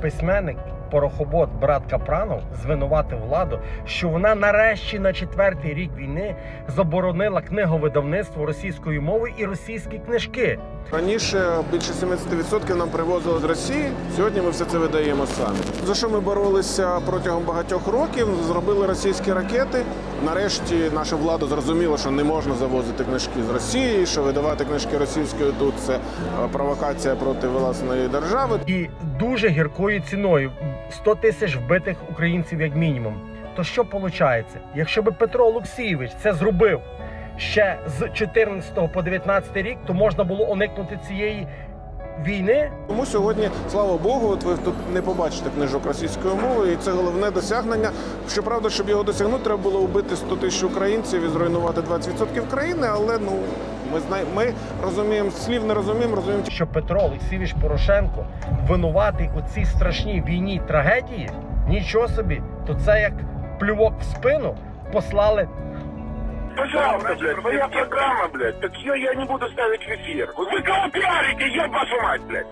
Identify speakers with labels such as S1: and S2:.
S1: Письменник порохобот брат Капранов звинуватив владу, що вона нарешті на четвертий рік війни заборонила книговидавництво російською мовою і російські книжки.
S2: Раніше більше 70% нам привозили з Росії. Сьогодні ми все це видаємо самі. За що ми боролися протягом багатьох років? Зробили російські ракети. Нарешті наша влада зрозуміла, що не можна завозити книжки з Росії, що видавати книжки російською тут це е, провокація проти власної держави.
S1: і дуже гіркою ціною 100 тисяч вбитих українців як мінімум. То що виходить? Якщо би Петро Олексійович це зробив ще з 14 по 19 рік, то можна було уникнути цієї війни.
S2: Тому сьогодні, слава Богу, от ви тут не побачите книжок російською мовою, і це головне досягнення. Щоправда, щоб його досягнути, треба було вбити 100 тисяч українців і зруйнувати 20% країни. Але ну ми знаємо, ми розуміємо слів, не розуміємо, розуміємо
S1: Що Петро Олексійович Порошенко винуватий у цій страшній війні трагедії, нічого собі, то це як плювок в спину послали
S3: Пожалуйста, блядь, твоя программа, блядь. Так ее я не буду ставить в эфир. Вы кого пиарите, еб вашу мать, блядь?